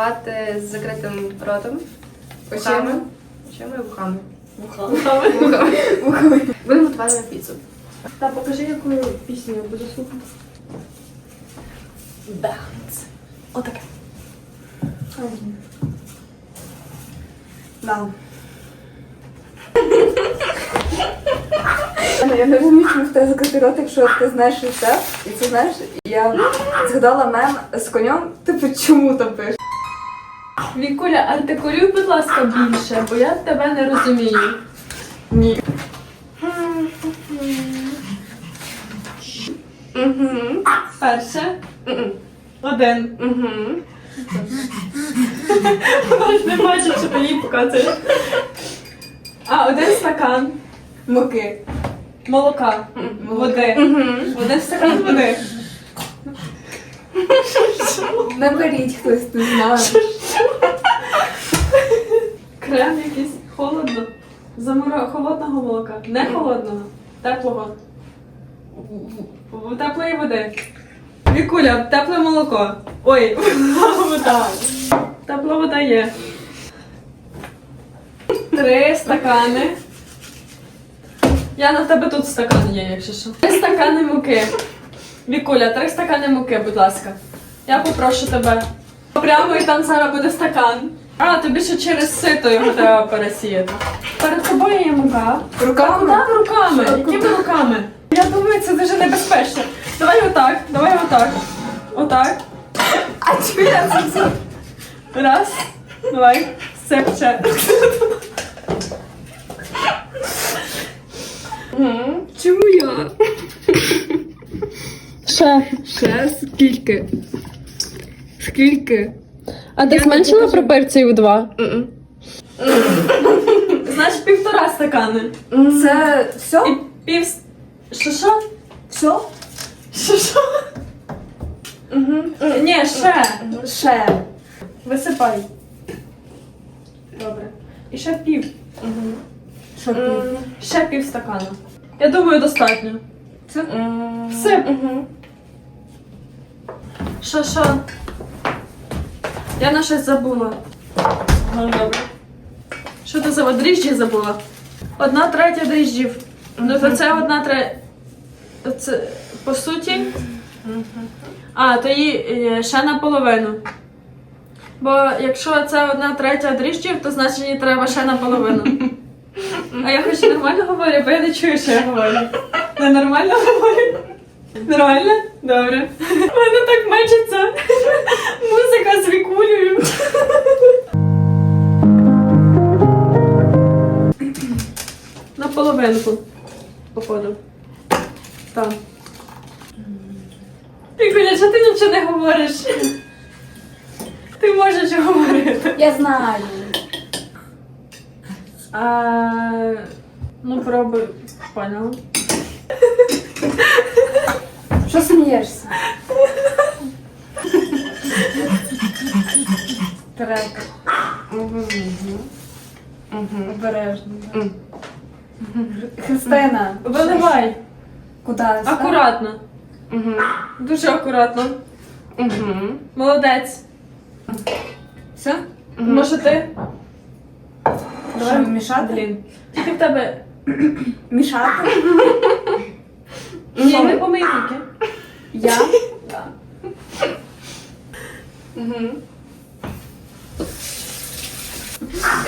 готувати з закритим ротом, очима, очима і вухами. Вухами. Вухами. Будемо готувати на піцу. Та покажи, яку пісню я буду слухати. Bounce. Отаке. Да. Ну, Я не розумію, чому в тебе закритий рот, якщо ти знаєш рецепт, і це знаєш, я згадала мем з конем, типу, чому там пишеш? Вікуля, артикулюй, будь ласка, більше, бо я тебе не розумію. Ні. Угу. Перше. Один. Угу. Вона ж не бачить, що ти їй показуєш. А, один стакан Муки. молока. Води. Один стакан води. Наберіть хтось, не знаю. Крем якийсь холодно. Заморо... Холодного молока. Не холодного. Теплого. Теплої води. Вікуля, тепле молоко. Ой, вода. Тепла вода є. Три стакани. Яна, в тебе тут стакан є, якщо що. Три стакани муки. Вікуля, три стакани муки, будь ласка. Я попрошу тебе. Прямо і там зараз буде стакан. А, тобі ще через сито його треба пересіяти. Перед тобою є мука. Руками? Так, руками. Якими руками? Я думаю, це дуже небезпечно. Давай отак, давай отак. Отак. А чого я це все? Раз. Давай. Сепче. Чому я? Ще. Ще скільки? Скільки? А ти зменшила пропорцію в два? Значить, півтора стакани. Це все? І пів... Що що? Все? Що що? Ні, ще. Ще. Висипай. Добре. І ще пів. Що пів? Ще пів стакана. Я думаю, достатньо. Це? Угу. Що, що? Я на щось забула. Ну, добре. Що ти за дріжджі забула? Одна третя дріжджів. Ну, то це одна третя. Це по суті. А, то її е, ще наполовину. Бо якщо це одна третя дріжджів, то значить їй треба ще наполовину. А я хоч нормально говорю, бо я не чую, що я говорю. Не нормально говорю? Нормально? Добре. У мене так мечеться музика з вікулею. На половинку, походу. Так. Вікуля, що ти нічого не говориш? Ти можеш говорити. Я знаю. А, ну, пробуй. Поняла. Що смієшся? Трек. Угу. Угу. Обережно. Христина. Виливай. Куди? Акуратно. Угу. Дуже акуратно. Угу. Молодець. Все? Може ти? Давай мішати? Блін. Тільки в тебе. Мішати? Ні, не помий руки. Я? Угу.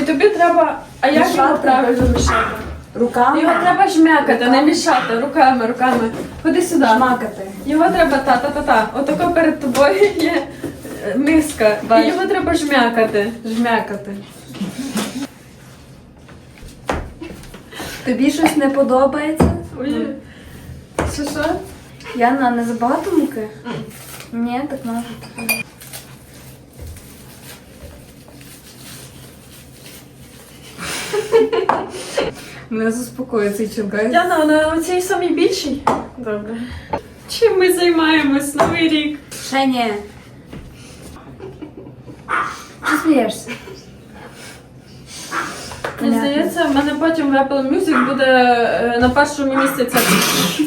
І тобі треба. А як його Мішати? правильно мішати? Руками? Його треба жмякати, не Руками? мішати. Руками, руками. Ходи сюди. Шмакати. Його треба та-та-та-та. Отако перед тобою є е, миска. І Бачу. його треба жмякати. Жмякати. Тобі щось не подобається? Ой. Що що? Яна, не забагато муки? Ні, так можна. Мене заспокоює цей чоловік. Яна, на оцій самій більшій? Добре. Чим ми займаємось новий рік? Ще ні. Чи смієшся? Мені здається, в мене потім в Apple Music буде е, на першому місці ця пісня.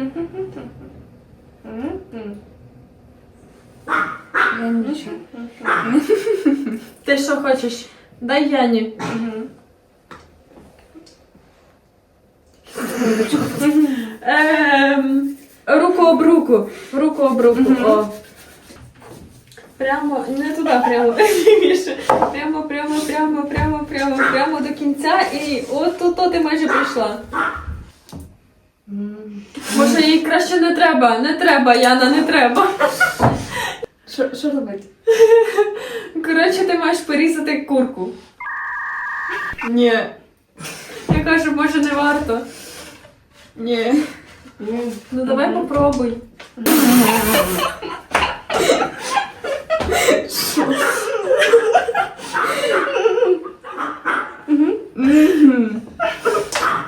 Я нічого. Ти що хочеш? Дай Яні. Ем, руку об руку. Руку об руку. О. Прямо, не туди, прямо. Прямо, прямо, прямо, прямо, прямо, прямо до кінця. І от тут ти майже прийшла. Може, їй краще не треба, не треба, Яна, не треба. Що, що робити? Коротше, ти маєш порізати курку. Ні. Я кажу, може, не варто. Ні. Ну давай попробуй.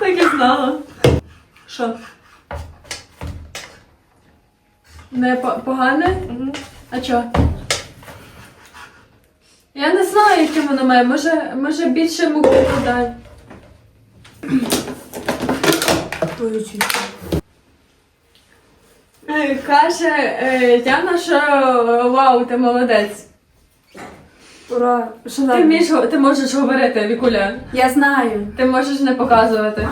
Так і знала. Що? Не по- погане? А чо? Я не знаю, яке воно має. Може, може більше муки подай. Е, Каже е, Яна, що вау, ти молодець. Ура. Що Ти вмієш, го- ти можеш говорити, Вікуля. Я знаю. Ти можеш не показувати.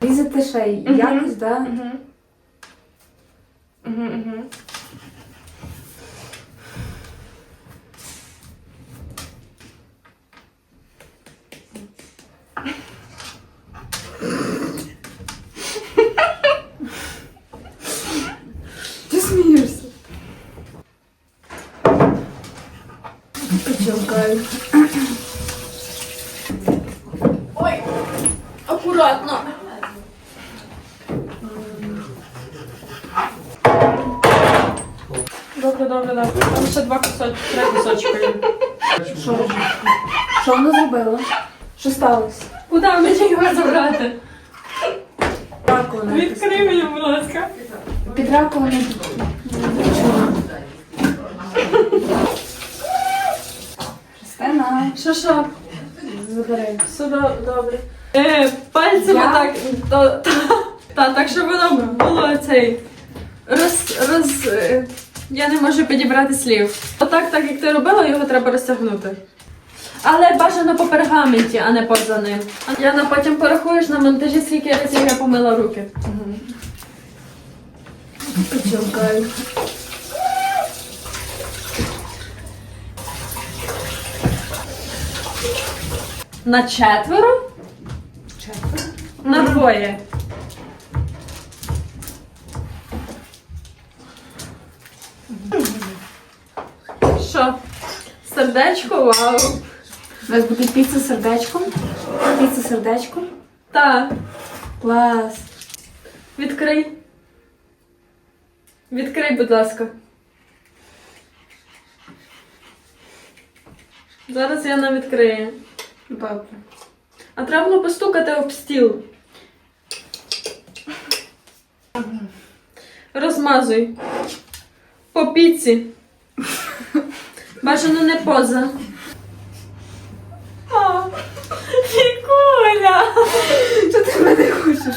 Різати ще й Мгм. якось, да? Угу. Угу, Ти смієшся. Почекай. Ой, акуратно. Добре, добре, добре. Там ще два кусочки, три кусочки. Що? Що вона зробила? Що сталося? Куди мені його забрати? Раковина. Відкрий мені, будь ласка. Під раковиною. Христина. Що що? Забирай. Все до- добре. Е, пальцями Я? так. Та, та, та, так, щоб воно було цей. Роз. роз е, я не можу підібрати слів. Отак, так як ти робила, його треба розтягнути. Але бажано по пергаменті, а не поза ним. Яна, потім порахуєш на монтажі, скільки разів я помила руки. Почекай. На четверо? Четверо. На двоє. Що? Сердечко? Вау. У нас буде піца з сердечком. Піца з сердечком. Так. Клас. Відкрий. Відкрий, будь ласка. Зараз я нам відкрию. Добре. А треба було постукати об стіл. Розмазуй. По піці. Бажано не поза. О, Вікуля! Що ти мене хочеш?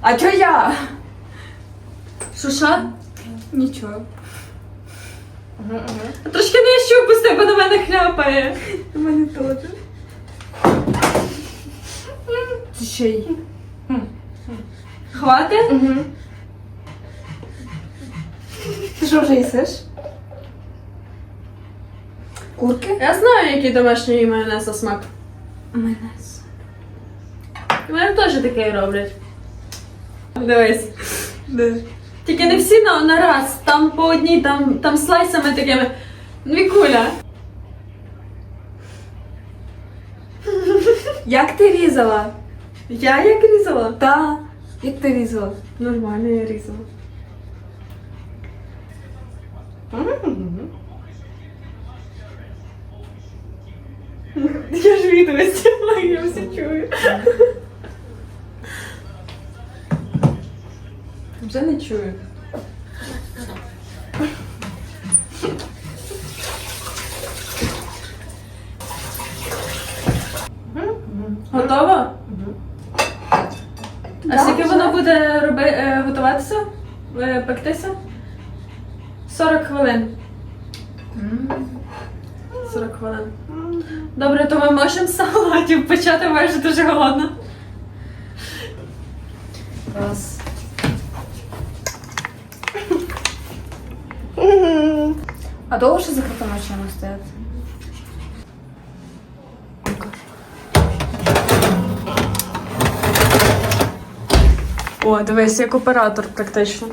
А чо я? Шуша? Нічого. Трошки нижче опусти, бо на мене хляпає. У мене теж. Це ще й. Хватить? Ти що вже їсиш? Курки? Я знаю, який домашній майонез на смак. Майонез. У мене теж таке роблять. Дивись. Тільки не всі на, на раз, там по одній, там, там слайсами такими. Вікуля. Як ти різала? Я як різала? Та. Як ти різала? Нормально я різала. Я ж відео знімаю, я все чую. Вже не чую. Готово? А скільки воно буде роби, е, готуватися? Е, пектися? 40 хвилин. 40 хвилин. Добре, то ми можемо салатів почати, бо я вже дуже голодна. Раз. А довго ще закритими очима стояти? О, дивись, як оператор практично.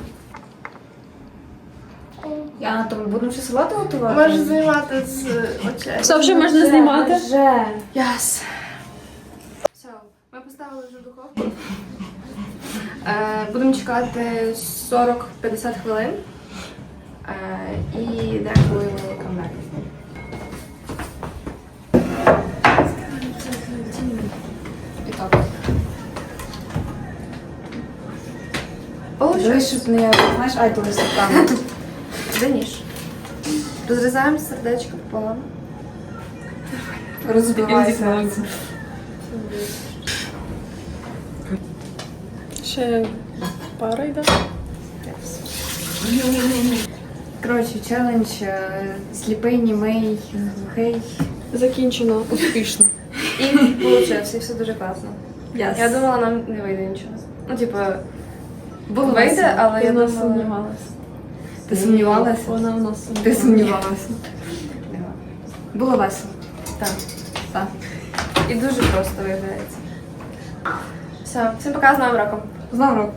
Я то ми будемо ще салати готувати? Можеш знімати з очей. Все вже можна знімати. Вже. Яс. Все, ми поставили вже духовку. Е, будемо чекати 40-50 хвилин. Е, і деколи камбек. І так. Не знаєш, ай, то там. Де ніж? Розрізаємо сердечко пополам. Розбивайся. Ще пара йде. Коротше, челендж е, сліпий, німий, глухий. Закінчено успішно. І вийшло, і все дуже класно. Yes. Я думала, нам не вийде нічого. Ну, типу, Було вийде, але я Вона думала... сумнівалася. Ти сумнівалася? Вона в нас Ти сумнівалася. Було весело. Так. Так. І дуже просто виявляється. Все, всім пока з новим роком. З Новим роком.